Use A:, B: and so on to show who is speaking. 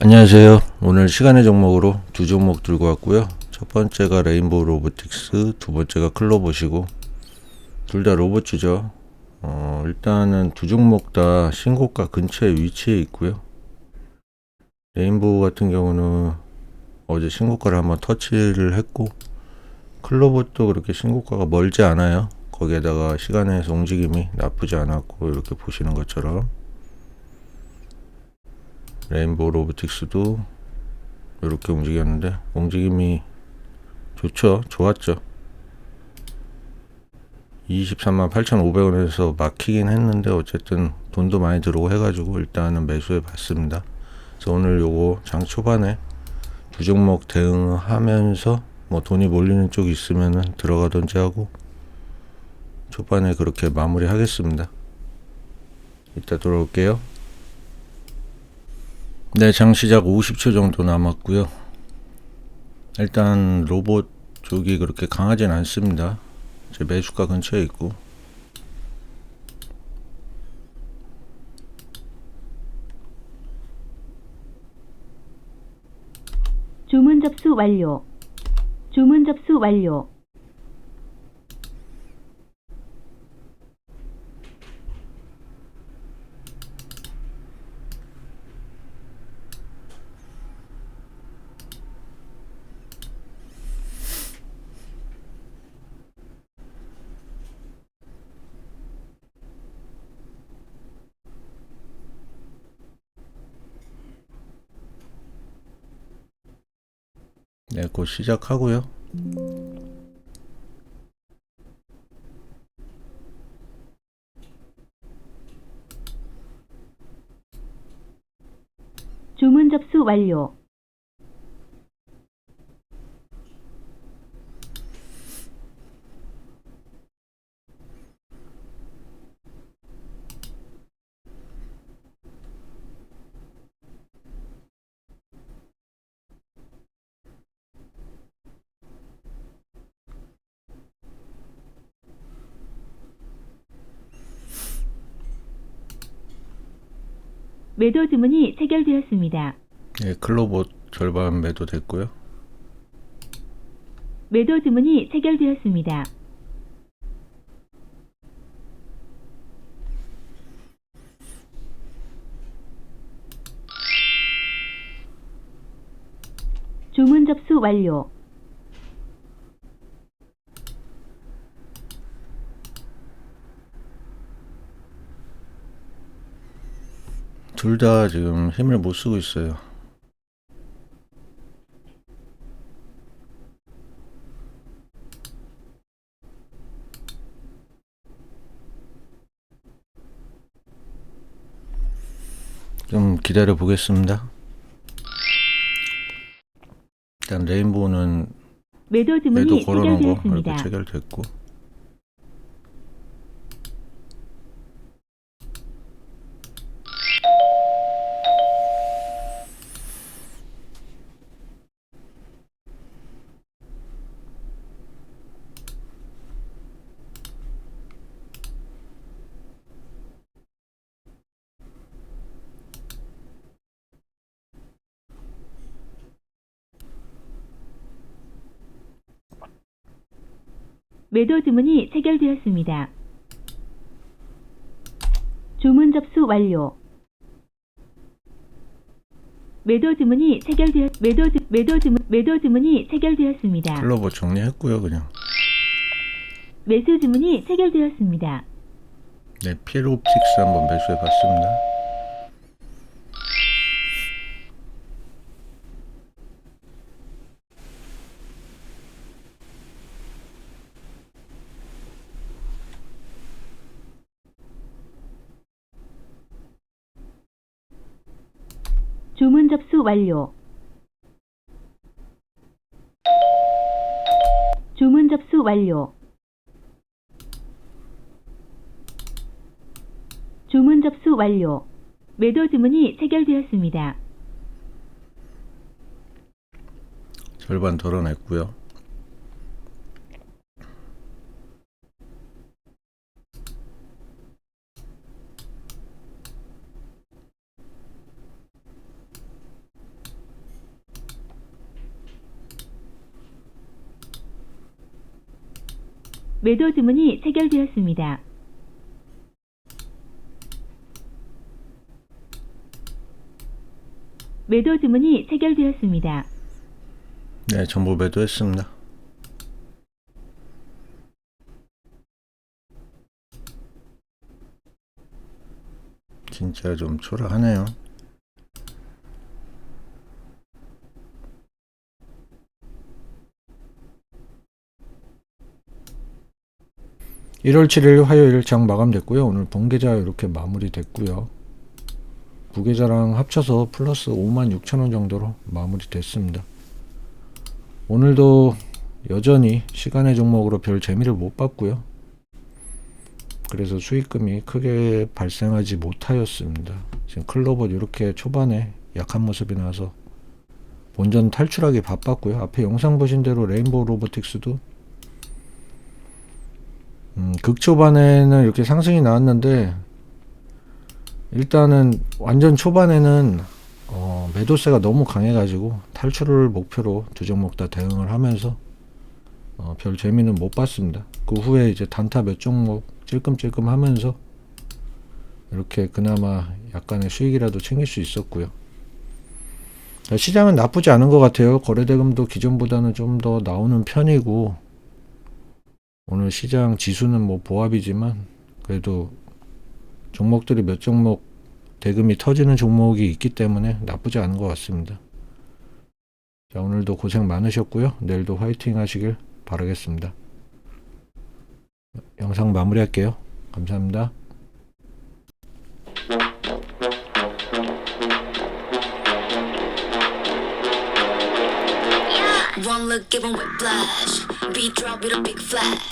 A: 안녕하세요. 오늘 시간의 종목으로 두 종목 들고 왔고요. 첫 번째가 레인보우 로보틱스, 두 번째가 클로봇이고 둘 다 로봇주죠. 어, 일단은 두 종목 다 신고가 근처에 위치해 있고요. 레인보우 같은 경우는 어제 신고가를 한번 터치를 했고 클로봇도 그렇게 신고가가 멀지 않아요. 거기에다가 시간에서 움직임이 나쁘지 않았고 이렇게 보시는 것처럼 레인보우 로보틱스도 이렇게 움직였는데 움직임이 좋죠. 좋았죠. 23만 8,500원에서 막히긴 했는데 어쨌든 돈도 많이 들어오고 해가지고 일단은 매수해 봤습니다. 그래서 오늘 요거 장 초반에 두 종목 대응하면서 뭐 돈이 몰리는 쪽이 있으면은 들어가든지 하고 초반에 그렇게 마무리 하겠습니다. 이따 돌아올게요 네, 장 시작 50초 정도 남았고요. 일단 로봇 쪽이 그렇게 강하진 않습니다. 제 매수가 근처에 있고
B: 주문 접수 완료. 주문 접수 완료.
A: 네, 곧 시작하고요.
B: 주문 접수 완료. 매도 주문이 체결되었습니다.
A: 네, 클로봇 절반 매도 됐고요.
B: 매도 주문이 체결되었습니다. 주문 접수 완료.
A: 둘 다 지금 힘을 못 쓰고 있어요. 좀 기다려 보겠습니다. 일단 레인보우는
B: 매도 주문이
A: 걸어놓은 거 이렇게. 체결됐고
B: 매도 주문이 체결되었습니다. 주문 접수 완료. 매도 주문이 체결되었 매도 주 매도 주문 매도 주문이 체결되었습니다.
A: 클로버 정리했고요 그냥
B: 매수 주문이 체결되었습니다.
A: 네 피로옵틱스 한번 매수해 봤습니다.
B: 주문 접수 완료. 주문 접수 완료. 주문 접수 완료. 매도 주문이 체결되었습니다.
A: 절반 덜어냈고요.
B: 매도 주문이 체결되었습니다. 매도 주문이 체결되었습니다.
A: 네, 전부 매도했습니다. 진짜 좀 초라하네요. (1월 7일) 화요일 장 마감됐고요 오늘 본계좌 이렇게 마무리됐고요 부계좌랑 합쳐서 플러스 56,000원 정도로 마무리됐습니다 오늘도 여전히 시간의 종목으로 별 재미를 못 봤고요. 그래서 수익금이 크게 발생하지 못하였습니다. 지금 클로버 이렇게 초반에 약한 모습이 나와서 본전 탈출하기 바빴고요. 앞에 영상 보신 대로 레인보우 로보틱스도 음, 극초반에는 이렇게 상승이 나왔는데 일단은 완전 초반에는 어, 매도세가 너무 강해가지고 탈출을 목표로 두 종목 다 대응을 하면서 어, 별 재미는 못 봤습니다. 그 후에 이제 단타 몇 종목 찔끔찔끔 하면서 이렇게 그나마 약간의 수익이라도 챙길 수 있었고요. 자, 시장은 나쁘지 않은 것 같아요. 거래대금도 기존보다는 좀 더 나오는 편이고 오늘 시장 지수는 뭐 보합이지만 그래도 종목들이 몇 종목 대금이 터지는 종목이 있기 때문에 나쁘지 않은 것 같습니다. 자, 오늘도 고생 많으셨고요. 내일도 화이팅 하시길 바라겠습니다. 영상 마무리할게요. 감사합니다.
C: One look, give 'em whiplash. Beat drop with a big flash.